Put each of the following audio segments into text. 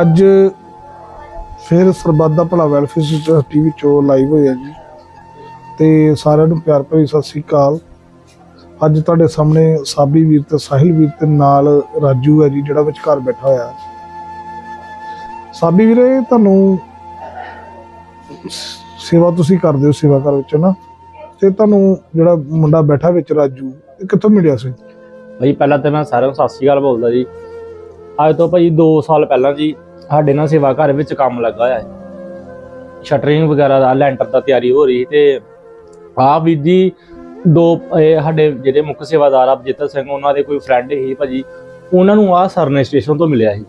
ਅੱਜ ਫਿਰ ਸਰਬੱਤ ਦਾ ਭਲਾ ਵੈਲਫੇਅਰ ਸੁਸਾਇਟੀ ਵਿੱਚੋਂ ਲਾਈਵ ਹੋਇਆ ਜੀ। ਤੇ ਸਾਰਿਆਂ ਨੂੰ ਪਿਆਰ ਭਰੀ ਸਤਿ ਸ੍ਰੀ ਅਕਾਲ। ਅੱਜ ਤੁਹਾਡੇ ਸਾਹਮਣੇ ਸਾਬੀ ਵੀਰ ਤੇ ਸਾਹਿਲ ਵੀਰ ਤੇ ਨਾਲ ਰਾਜੂ ਹੈ ਜੀ, ਜਿਹੜਾ ਵਿਚਕਾਰ ਬੈਠਾ ਹੋਇਆ। ਸਾਬੀ ਵੀਰੇ, ਤੁਹਾਨੂੰ ਸੇਵਾ ਤੁਸੀਂ ਕਰਦੇ ਹੋ, ਸੇਵਾ ਕਰ ਵਿੱਚ ਨਾ? ਤੇ ਤੁਹਾਨੂੰ ਜਿਹੜਾ ਮੁੰਡਾ ਬੈਠਾ ਵਿੱਚ ਰਾਜੂ, ਇਹ ਕਿੱਥੋਂ ਮਿਲਿਆ ਸੀ? ਭਾਈ ਪਹਿਲਾਂ ਤੇ ਮੈਂ ਸਾਰਿਆਂ ਨੂੰ ਸਤਿ ਸ਼੍ਰੀ ਅਕਾਲ ਬੋਲਦਾ ਜੀ। ਅੱਜ ਤੋਂ ਭਾਈ 2 ਸਾਲ ਪਹਿਲਾਂ ਜੀ ਸਾਡੇ ਨਾਲ ਸੇਵਾ ਘਰ ਵਿੱਚ ਕੰਮ ਲੱਗਾ ਹੋਇਆ ਹੈ ਸ਼ਟਰਿੰਗ ਵਗੈਰਾ ਦਾ, ਲੈਂਟਰ ਦਾ ਤਿਆਰੀ ਹੋ ਰਹੀ ਸੀ ਤੇ ਆ ਵੀ ਜੀ ਦੋ, ਇਹ ਸਾਡੇ ਜਿਹੜੇ ਮੁੱਖ ਸੇਵਾਦਾਰ ਆ ਬਜਿੱਤਰ ਸਿੰਘ, ਉਹਨਾਂ ਦੇ ਕੋਈ ਫਰੈਂਡ ਸੀ ਭਾਜੀ। ਉਹਨਾਂ ਨੂੰ ਆ ਸਰਨੇ ਸਟੇਸ਼ਨ ਤੋਂ ਮਿਲਿਆ ਸੀ।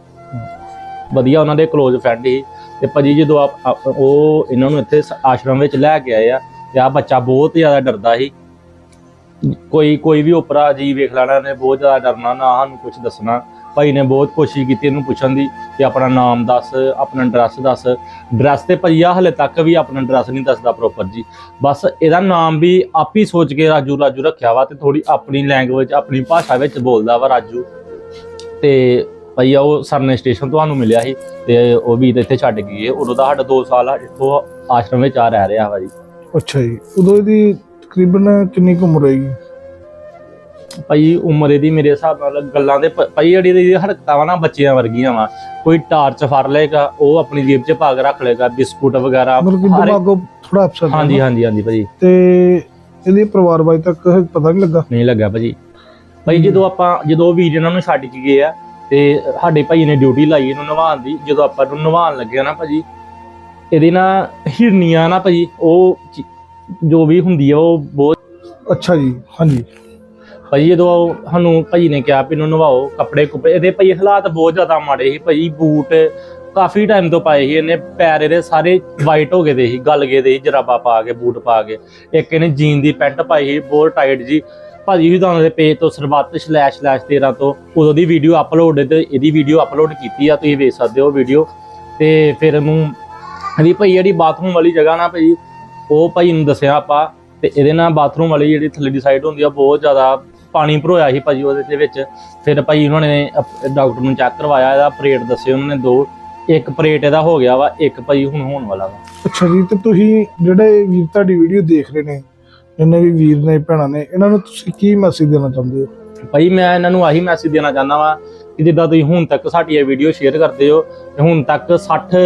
ਵਧੀਆ ਉਹਨਾਂ ਦੇ ক্লোਜ਼ ਫਰੈਂਡ ਸੀ। ਤੇ ਭਾਜੀ ਜਦੋਂ ਆਪ- ਉਹ ਇਹਨਾਂ ਨੂੰ ਇੱਥੇ ਆਸ਼ਰਮ ਵਿੱਚ ਲੈ ਕੇ ਆਏ ਆ ਤੇ ਆ ਬੱਚਾ ਬਹੁਤ ਜ਼ਿਆਦਾ ਡਰਦਾ ਸੀ। ਕੋਈ ਕੋਈ ਵੀ ਉਪਰਾ ਜੀ ਵੇਖ ਲੈਣਾ ਨੇ ਬਹੁਤ ਜ਼ਿਆਦਾ ਡਰਨਾ, ਨਾ ਸਾਨੂੰ ਕੁਝ ਦੱਸਣਾ। ਭਾਈ ਨੇ ਬਹੁਤ ਕੋਸ਼ਿਸ਼ ਕੀਤੀ ਇਹਨੂੰ ਪੁੱਛਣ ਦੀ ਕਿ ਆਪਣਾ ਨਾਮ ਦੱਸ, ਆਪਣਾ ਐਡਰੈਸ ਦੱਸ। ਐਡਰੈਸ ਤੇ ਭਈਆ ਹਲੇ ਤੱਕ ਵੀ ਆਪਣਾ ਐਡਰੈਸ ਨਹੀਂ ਦੱਸਦਾ ਪ੍ਰੋਪਰ ਜੀ। ਬਸ ਇਹਦਾ ਨਾਮ ਵੀ ਆਪ ਹੀ ਸੋਚ ਕੇ ਰਾਜੂ ਰਾਜੂ ਰੱਖਿਆ ਵਾ ਤੇ ਥੋੜੀ ਆਪਣੀ ਲੈਂਗੁਏਜ ਆਪਣੀ ਭਾਸ਼ਾ ਵਿੱਚ ਬੋਲਦਾ ਵਾ ਰਾਜੂ। ਤੇ ਭਾਈ ਉਹ ਸਰਨੇ ਸਟੇਸ਼ਨ ਤੁਹਾਨੂੰ ਮਿਲਿਆ ਸੀ ਤੇ ਉਹ ਵੀ ਇੱਥੇ ਛੱਡ ਕੇ ਗਏ ਉਦੋਂ ਦਾ ਸਾਡਾ 2 ਸਾਲ ਇੱਥੋਂ ਆਸ਼ਰਮ ਵਿੱਚ ਆ ਰਹਿ ਰਿਹਾ ਵਾ ਜੀ। ਅੱਛਾ ਜੀ। ਉਦੋਂ ਇਹਦੀ ਤਕਰੀਬਨ ਕਿੰਨੀ ਕੁ ਉਮਰ ਹੋਏਗੀ? ਭਾਈ ਉਮਰ ਇਹਦੀ ਮੇਰੇ ਹਿਸਾਬ ਨਾਲ ਗੱਲਾਂ ਦੇ ਭਾਈ ਜਿਹੜੀ ਇਹਦੀ ਹਰਕਤਾਂ ਵਾ ਨਾ ਬੱਚਿਆਂ ਵਰਗੀਆਂ ਵਾ। ਕੋਈ ਟਾਰਚ ਫੜ ਲਏਗਾ ਉਹ ਆਪਣੀ ਜੇਬ 'ਚ ਪਾ ਕੇ ਰੱਖ ਲਏਗਾ ਬਿਸਕੁਟ ਵਗੈਰਾ ਮਤਲਬ ਕਿ ਹਰ ਇੱਕ- ਦਿਮਾਗੋਂ ਥੋੜਾ ਅਪਸੈਟ ਹਾਂਜੀ ਹਾਂਜੀ ਹਾਂਜੀ ਭਾਈ। ਤੇ ਇਹਦੇ ਪਰਿਵਾਰ ਬਾਈ ਤੱਕ ਪਤਾ ਨਹੀਂ ਲੱਗਾ? ਨਹੀਂ ਲੱਗਾ ਭਾਜੀ ਭਾਈ ਜਦੋਂ ਆਪਾਂ ਜਦੋਂ ਵੀਰ ਇਹਨਾਂ ਨੂੰ ਛੱਡ ਕੇ ਗਏ ਆ ਤੇ ਸਾਡੇ ਭਾਈ ਨੇ ਡਿਊਟੀ ਲਾਈ ਇਹਨੂੰ ਨਵਾਉਣ ਦੀ ਜਦੋਂ ਆਪਾਂ ਨੂੰ ਨਵਾਉਣ ਲੱਗਿਆ ਨਾ ਭਾਜੀ ਇਹਦੇ ਨਾ ਹਿਰਨੀਆਂ ਨਾ ਭਾਜੀ ਉਹ ਜੋ ਵੀ ਹੁੰਦੀ ਆ ਉਹ ਬਹੁਤ ਅੱਛਾ ਜੀ ਹਾਂਜੀ। ਭਾਜੀ ਜਦੋਂ ਉਹ ਸਾਨੂੰ ਭਾਜੀ ਨੇ ਕਿਹਾ ਵੀ ਇਹਨੂੰ ਨਵਾਓ ਕੱਪੜੇ ਕੁਪੜੇ, ਇਹਦੇ ਭਾਈ ਹਾਲਾਤ ਬਹੁਤ ਜ਼ਿਆਦਾ ਮਾੜੇ ਸੀ ਭਾਜੀ ਬੂਟ ਕਾਫੀ ਟਾਈਮ ਤੋਂ ਪਾਏ ਸੀ, ਇਹਨੇ ਪੈਰ ਇਹਦੇ ਸਾਰੇ ਵਾਈਟ ਹੋ ਗਏ ਦੇ ਸੀ, ਗਲ ਗਏ ਦੇ ਸੀ, ਜਰਾਬਾ ਪਾ ਕੇ, ਬੂਟ ਪਾ ਕੇ। ਇੱਕ ਇਹਨੇ ਜੀਨ ਦੀ ਪੈਂਟ ਪਾਈ ਸੀ, ਬਹੁਤ ਟਾਈਟ ਜੀ। ਭਾਜੀ ਵੀ ਤੁਹਾਨੂੰ ਦੇ ਪੇਜ ਤੋਂ ਸਰਬੱਤ ਸਲੈਸ਼ ਸਲੈਸ਼ 13 ਤੋਂ ਉਦੋਂ ਦੀ ਵੀਡੀਓ ਅਪਲੋਡ ਤੇ ਇਹਦੀ ਵੀਡੀਓ ਅਪਲੋਡ ਕੀਤੀ ਆ, ਤੁਸੀਂ ਵੇਖ ਸਕਦੇ ਹੋ ਵੀਡੀਓ ਤੇ ਫਿਰ ਇਹਨੂੰ ਇਹਦੀ ਭਾਈ ਜਿਹੜੀ ਬਾਥਰੂਮ ਵਾਲੀ ਜਗ੍ਹਾ ਨਾ ਭਾਈ, ਉਹ ਭਾਈ ਨੂੰ ਦੱਸਿਆ ਆਪਾਂ, ਤੇ ਇਹਦੇ ਨਾਲ ਬਾਥਰੂਮ ਵਾਲੀ ਜਿਹੜੀ ਥੱਲੇ ਦੀ ਸਾਈਡ ਹੁੰਦੀ ਆ ਬਹੁਤ ਜ਼ਿਆਦਾ ਪਾਣੀ ਭਰੋਇਆ ਸੀ ਭਾਜੀ ਉਹਦੇ ਦੇ ਵਿੱਚ। ਫਿਰ ਭਾਈ ਉਹਨਾਂ ਨੇ ਡਾਕਟਰ ਨੂੰ ਚੈੱਕ ਕਰਵਾਇਆ ਇਹਦਾ ਪਰੇਟ ਦੱਸੇ ਉਹਨਾਂ ਨੇ ਦੋ। ਇੱਕ ਪਰੇਟ ਇਹਦਾ ਹੋ ਗਿਆ ਵਾ ਇੱਕ ਭਾਈ ਹੁਣ ਹੋਣ ਵਾਲਾ ਵਾ। ਅੱਛਾ ਜੀ ਤੇ ਤੁਸੀਂ ਜਿਹੜੇ ਵੀਰ ਤੁਹਾਡੀ ਵੀਡੀਓ ਦੇਖ ਰਹੇ ਨੇ ਜਿੰਨੇ ਵੀ ਵੀਰ ਨੇ ਭੈਣਾਂ ਨੇ ਇਹਨਾਂ ਨੂੰ ਤੁਸੀਂ ਕੀ ਮੈਸੇਜ ਦੇਣਾ ਚਾਹੁੰਦੇ ਹੋ? ਭਾਈ ਮੈਂ ਇਹਨਾਂ ਨੂੰ ਆਹੀ ਮੈਸੇਜ ਦੇਣਾ ਚਾਹੁੰਦਾ ਵਾਂ ਕਿ ਜਿੱਦਾਂ ਤੁਸੀਂ ਹੁਣ ਤੱਕ ਸਾਡੀ ਇਹ ਵੀਡੀਓ ਸ਼ੇਅਰ ਕਰਦੇ ਹੋ ਤੇ ਹੁਣ ਤੱਕ 60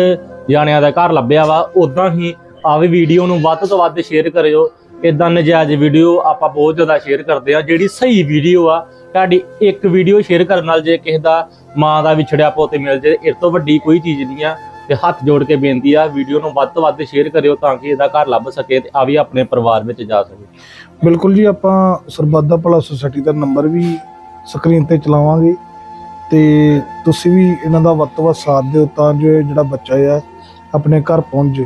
ਜਾਣਿਆਂ ਦਾ ਘਰ ਲੱਭਿਆ ਵਾ ਉਦਾਂ ਹੀ ਆ ਵੀ ਵੀਡੀਓ ਨੂੰ ਵੱਧ ਤੋਂ ਵੱਧ ਸ਼ੇਅਰ ਕਰਿਓ। ਇਦਾਂ ਨਜਾਇਜ਼ ਵੀਡੀਓ ਆਪਾਂ ਬਹੁਤ ਜ਼ਿਆਦਾ ਸ਼ੇਅਰ ਕਰਦੇ ਆ, ਜਿਹੜੀ ਸਹੀ ਵੀਡੀਓ ਆ, ਤੁਹਾਡੀ ਇੱਕ ਵੀਡੀਓ ਸ਼ੇਅਰ ਕਰਨ ਨਾਲ ਜੇ ਕਿਸੇ ਦਾ ਮਾਂ ਦਾ ਵਿਛੜਿਆ ਪੁੱਤ ਮਿਲ ਜੇ ਇਸ ਤੋਂ ਵੱਡੀ ਕੋਈ ਚੀਜ਼ ਨਹੀਂ ਆ, ਤੇ ਹੱਥ ਜੋੜ ਕੇ ਬੇਨਤੀ ਆ ਵੀਡੀਓ ਨੂੰ ਵੱਧ ਤੋਂ ਵੱਧ ਸ਼ੇਅਰ ਕਰਿਓ ਤਾਂ ਕਿ ਇਹਦਾ ਘਰ ਲੱਭ ਸਕੇ ਤੇ ਆ ਵੀ ਆਪਣੇ ਪਰਿਵਾਰ ਵਿੱਚ ਜਾ ਸਕੇ। ਬਿਲਕੁਲ ਜੀ, ਆਪਾਂ ਸਰਬੱਦਾ ਭਲਾ ਸੁਸਾਇਟੀ ਦਾ ਨੰਬਰ ਵੀ ਸਕਰੀਨ ਤੇ ਚਲਾਵਾਂਗੇ ਤੇ ਤੁਸੀਂ ਵੀ ਇਹਨਾਂ ਦਾ ਵੱਧ ਤੋਂ ਵੱਧ ਸਾਥ ਦਿਓ ਤਾਂ ਜੋ ਜਿਹੜਾ ਬੱਚਾ ਆ, ਆਪਣੇ ਘਰ ਪਹੁੰਚ ਜਾਏ